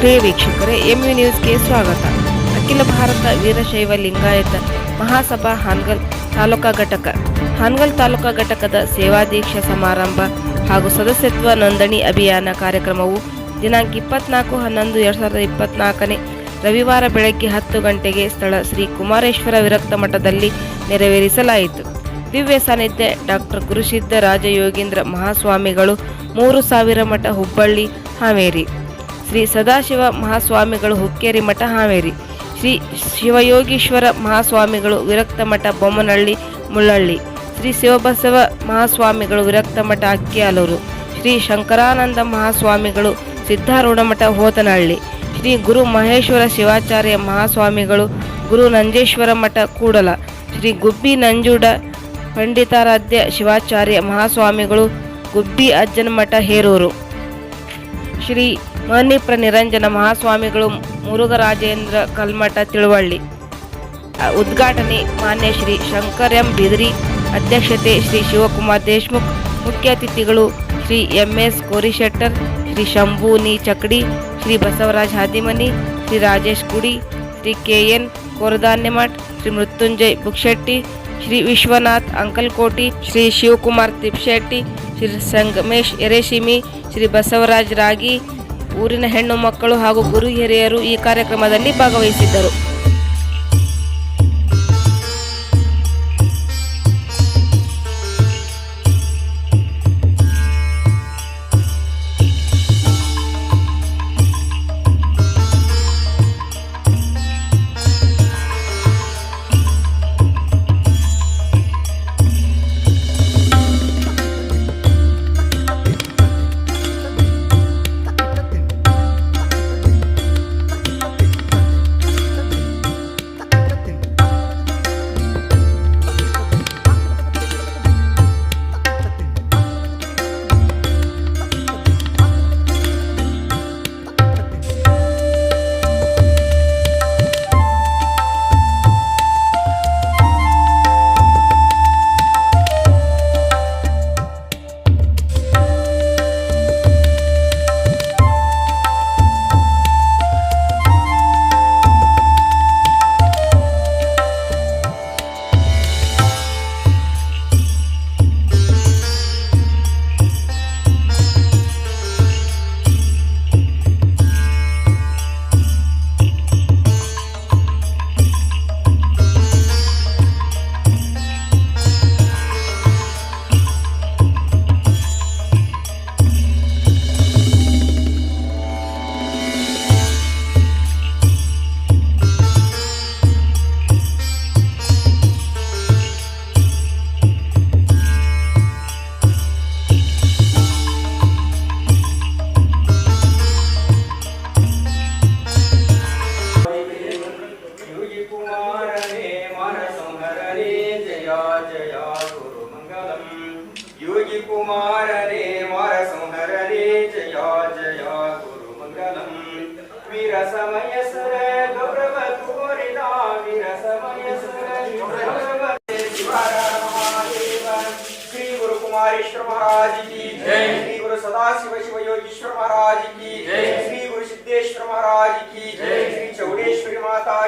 ಪ್ರಿಯ ವೀಕ್ಷಕರೇ ಎಂಯು ನ್ಯೂಸ್ಗೆ ಸ್ವಾಗತ. ಅಖಿಲ ಭಾರತ ವೀರಶೈವ ಲಿಂಗಾಯತ ಮಹಾಸಭಾ ಹಾನ್ಗಲ್ ತಾಲೂಕಾ ಘಟಕ. ಹಾನ್ಗಲ್ ತಾಲೂಕಾ ಘಟಕದ ಸೇವಾದೀಕ್ಷಾ ಸಮಾರಂಭ ಹಾಗೂ ಸದಸ್ಯತ್ವ ನೋಂದಣಿ ಅಭಿಯಾನ ಕಾರ್ಯಕ್ರಮವು ದಿನಾಂಕ ಇಪ್ಪತ್ನಾಲ್ಕು ಹನ್ನೊಂದು ಎರಡು ಸಾವಿರದ ಇಪ್ಪತ್ನಾಲ್ಕನೇ ರವಿವಾರ ಬೆಳಗ್ಗೆ ಹತ್ತು ಗಂಟೆಗೆ ಸ್ಥಳ ಶ್ರೀ ಕುಮಾರೇಶ್ವರ ವಿರಕ್ತ ಮಠದಲ್ಲಿ ನೆರವೇರಿಸಲಾಯಿತು. ದಿವ್ಯ ಸಾನ್ನಿಧ್ಯ ಡಾಕ್ಟರ್ ಗುರುಸಿದ್ಧ ರಾಜಯೋಗೀಂದ್ರ ಮಹಾಸ್ವಾಮಿಗಳು ಮೂರು ಸಾವಿರ ಮಠ ಹುಬ್ಬಳ್ಳಿ ಹಾವೇರಿ. ಶ್ರೀ ಸದಾಶಿವ ಮಹಾಸ್ವಾಮಿಗಳು ಹುಕ್ಕೇರಿ ಮಠ ಹಾವೇರಿ. ಶ್ರೀ ಶಿವಯೋಗೀಶ್ವರ ಮಹಾಸ್ವಾಮಿಗಳು ವಿರಕ್ತ ಮಠ ಬೊಮ್ಮನಹಳ್ಳಿ ಮುಳ್ಳಳ್ಳಿ ಶ್ರೀ ಶಿವಬಸವ ಮಹಾಸ್ವಾಮಿಗಳು ವಿರಕ್ತ ಮಠ ಅಕ್ಕಿಯಾಲೂರು. ಶ್ರೀ ಶಂಕರಾನಂದ ಮಹಾಸ್ವಾಮಿಗಳು ಸಿದ್ಧಾರೂಢ ಮಠ ಹೋತನಹಳ್ಳಿ. ಶ್ರೀ ಗುರು ಮಹೇಶ್ವರ ಶಿವಾಚಾರ್ಯ ಮಹಾಸ್ವಾಮಿಗಳು ಗುರು ನಂಜೇಶ್ವರ ಮಠ ಕೂಡಲ. ಶ್ರೀ ಗುಬ್ಬಿ ನಂಜುಡ ಪಂಡಿತಾರಾಧ್ಯ ಶಿವಾಚಾರ್ಯ ಮಹಾಸ್ವಾಮಿಗಳು ಗುಬ್ಬಿ ಅಜ್ಜನ ಮಠ ಹೇರೂರು. ಶ್ರೀ ಮಣಿಪ್ರ ನಿರಂಜನ ಮಹಾಸ್ವಾಮಿಗಳು ಮುರುಘರಾಜೇಂದ್ರ ಕಲ್ಮಠ ತಿಳುವಳ್ಳಿ. ಉದ್ಘಾಟನೆ ಮಾನ್ಯ ಶ್ರೀ ಶಂಕರ್ ಎಂ ಬಿದಿರಿ, ಅಧ್ಯಕ್ಷತೆ ಶ್ರೀ ಶಿವಕುಮಾರ್ ದೇಶ್ಮುಖ್, ಮುಖ್ಯ ಅತಿಥಿಗಳು Shri M S Korishettar, Shri Shambhuni Chakadi, Shri Basavaraj Hadimani, Shri Rajesh Gudi, Shri K N Koradhanyamath Shri Mrityunjay Bukshetti, Shri Vishwanath Ankalkoti, Shri Shivakumar Tipshetti Shri Sangamesh Ereshimi, Shri Basavaraj Ragi, ಊರಿನ ಹೆಣ್ಣು ಮಕ್ಕಳು ಹಾಗೂ ಗುರು ಹಿರಿಯರು ಈ ಕಾರ್ಯಕ್ರಮದಲ್ಲಿ ಭಾಗವಹಿಸಿದ್ದರು.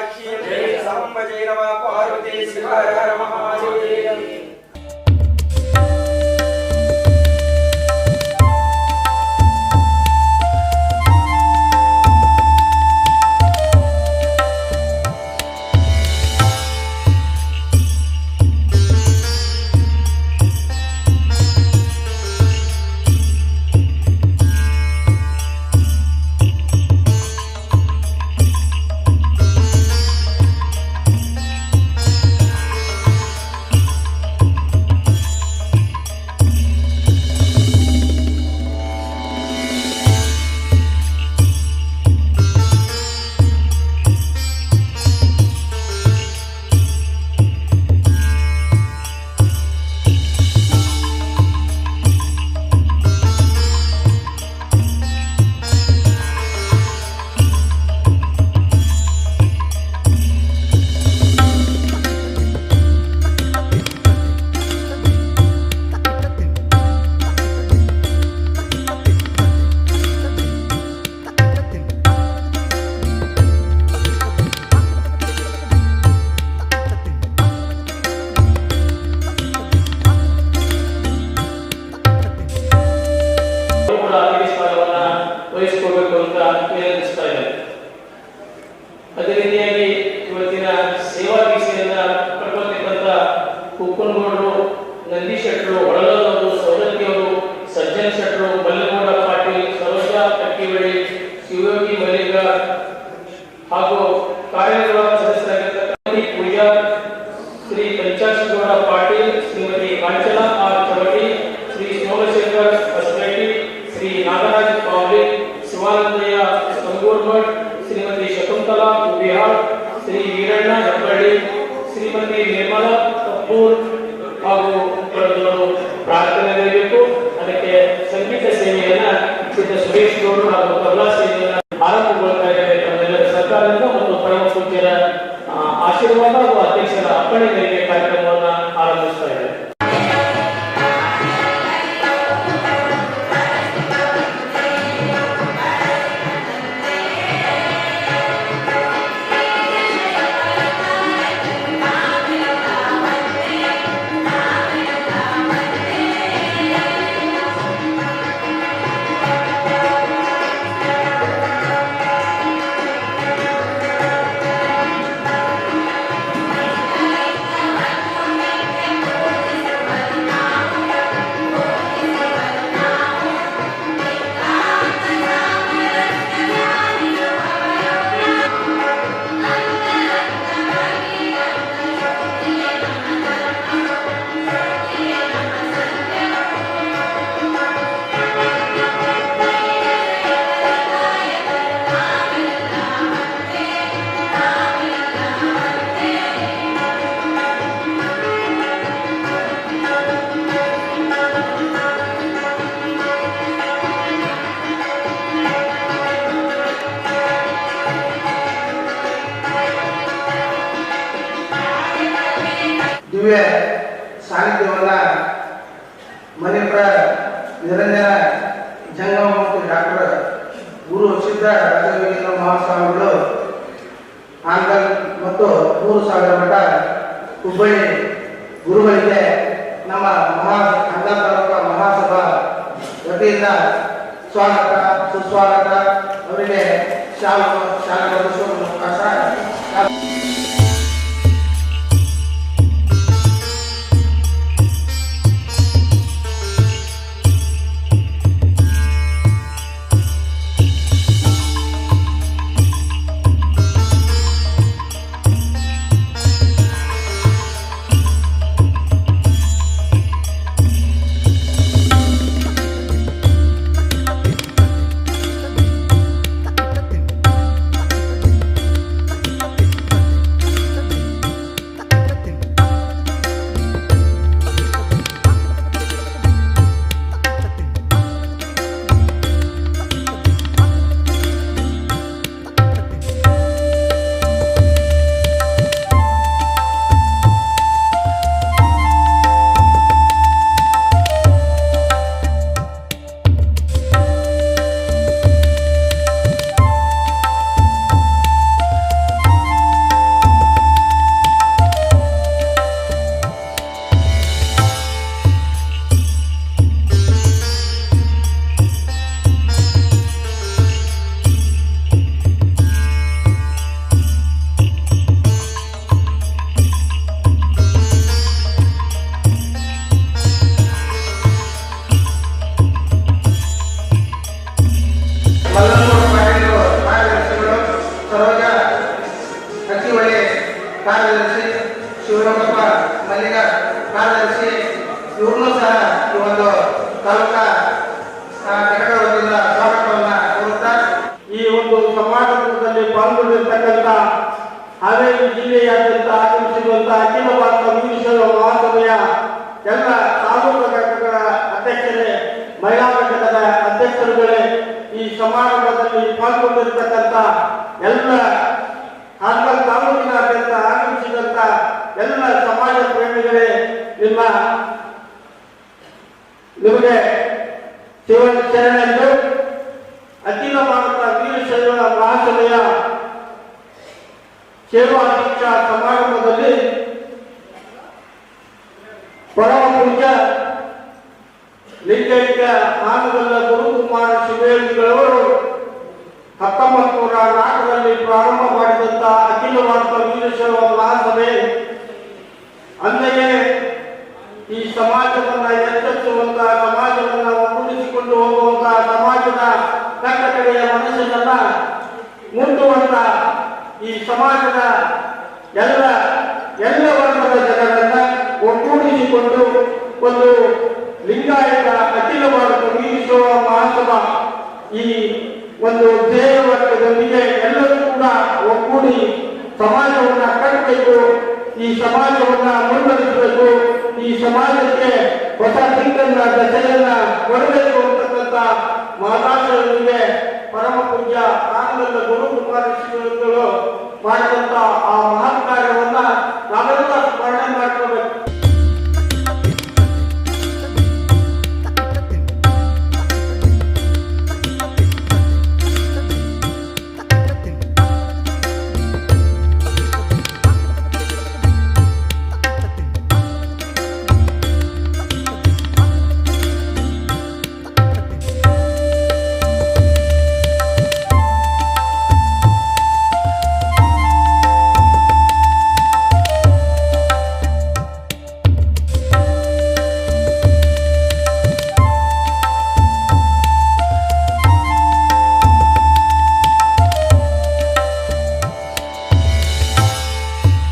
माता की जय सांब जय नमः पार्वती शिव हर ಶ್ರೀಮತಿ ನಿರ್ಮಲಾ ಕಪೂರ್ ಹಾಗೂ ಪ್ರಾರ್ಥನೆ ನೀಡಬೇಕು ಅದಕ್ಕೆ ಸಂಗೀತ ಸೇವೆಯನ್ನ ಶ್ರೀ ಸುರೇಶ್ ಗೌಡರು ಹಾಗೂ ತಬಲಾ ಸೇವೆಯನ್ನ ದಿವ್ಯ ಸಾನ್ನಿಧ್ಯವನ್ನ ಮಣಿಪುರ ನಿರಂಜನ ಜಂಗಮ ಮತ್ತು ಡಾಕ್ಟರ್ ಗುರು ಸಿದ್ಧ ರಾಜವೇಂದ್ರ ಮಹಾಸ್ವಾಮಿಗಳು ಆಂಗಲ್ ಮತ್ತು ಮೂರು ಸಾವಿರ ಮಠ ಹುಬ್ಬಳ್ಳಿ ಗುರುಗಳಿಗೆ ನಮ್ಮ ಮಹಾ ಅಂಗಲ್ ತಾಲೂಕು ಮಹಾಸಭಾ ವತಿಯಿಂದ ಸ್ವಾಗತ, ಸುಸ್ವಾಗತ. ಅವರಿಗೆ ಶಾಲ ಶಾಲೆ ಪಾಟೀಲರು ಕಾರ್ಯದರ್ಶಿಗಳು ಸರೋಜ ಹಚ್ಚಿವಳ್ಳಿ ಕಾರ್ಯದರ್ಶಿ ಶಿವರಾಮಪ್ಪ ಮಲ್ಲಿಗ ಕಾರ್ಯದರ್ಶಿ ಇವ್ರನ್ನೂ ಸಹ ಈ ಒಂದು ತಾಲೂಕಾ ಘಟಕ ಈ ಒಂದು ಸಮಾರಂಭದಲ್ಲಿ ಪಾಲ್ಗೊಂಡಿರ್ತಕ್ಕಂಥ ಹಾವೇರಿ ಜಿಲ್ಲೆಯಾದ್ಯಂತ ಆಗಮಿಸಿರುವಂತಹ ಅಖಿಲ ಭಾರತ ವೀರಶೈವ ಮಹಾಸಭೆಯ ಎಲ್ಲ ತಾಲೂಕು ಘಟಕಗಳ ಅಧ್ಯಕ್ಷರೇ ಮಹಿಳಾ ಘಟಕದ ಅಧ್ಯಕ್ಷರುಗಳೇ ಈ ಸಮಾರಂಭದಲ್ಲಿ ಪಾಲ್ಗೊಂಡಿರ್ತಕ್ಕಂಥ ಎಲ್ಲ ಹಾರ್ಕಲ್ ತಾಲೂಕಿನಾದ್ಯಂತ ಆಗಮಿಸಿದಂತ ಎಲ್ಲ ಸಮಾಜ ಪ್ರೇಮಿಗಳೇ, ನಿಮ್ಮ ನಿಮಗೆ ಶಿವ ಶರಣೆಂದು ಅಖಿಲ ಭಾರತ ವೀರಶೈವ ಮಹಾಸಭೆಯ ಸೇವಾಧ್ಯಕ್ಷ ಸಮಾರಂಭದಲ್ಲಿ ವೀರಶೈವ ಮಹಾಸಭೆ ಅಂದೆಯೇ ಈ ಸಮಾಜವನ್ನ ಎಚ್ಚರಿಸುವಂತ ಸಮಾಜವನ್ನ ಒಗ್ಗೂಡಿಸಿಕೊಂಡು ಹೋಗುವಂತಹ ಸಮಾಜದ ಕಟ್ಟ ಕಡೆಯ ಮನಸ್ಸನ್ನ ಮುಂದುವಂತ ಈ ಸಮಾಜದ ಎಲ್ಲ ಎಲ್ಲ ವರ್ಗದ ಜನರು ಒಂದು ಲಿಂಗಾಯತ ಅಖಿಲ ಭಾರತ ಮಹಾಸಭಾ ಈ ಒಂದು ಧ್ಯೇಯ ಕಟ್ಟಬೇಕು ಈ ಸಮಾಜವನ್ನ ಮುನ್ನಡೆಸಬೇಕು ಈ ಸಮಾಜಕ್ಕೆ ಹೊಸ ದಿಕ್ಕನ್ನ ದಶೆಯನ್ನ ಕೊಡಬೇಕು ಅಂತಕ್ಕಂಥ ಮಹದಾಶಯದೊಂದಿಗೆ ಪರಮ ಪೂಜ್ಯ ಆನಂದ ಗುರುಕುಮಾರ ಶ್ರೀಗಳು ಮಾಡಿದಂತ ಆ ಮಹತ್ ಕಾರ್ಯವನ್ನ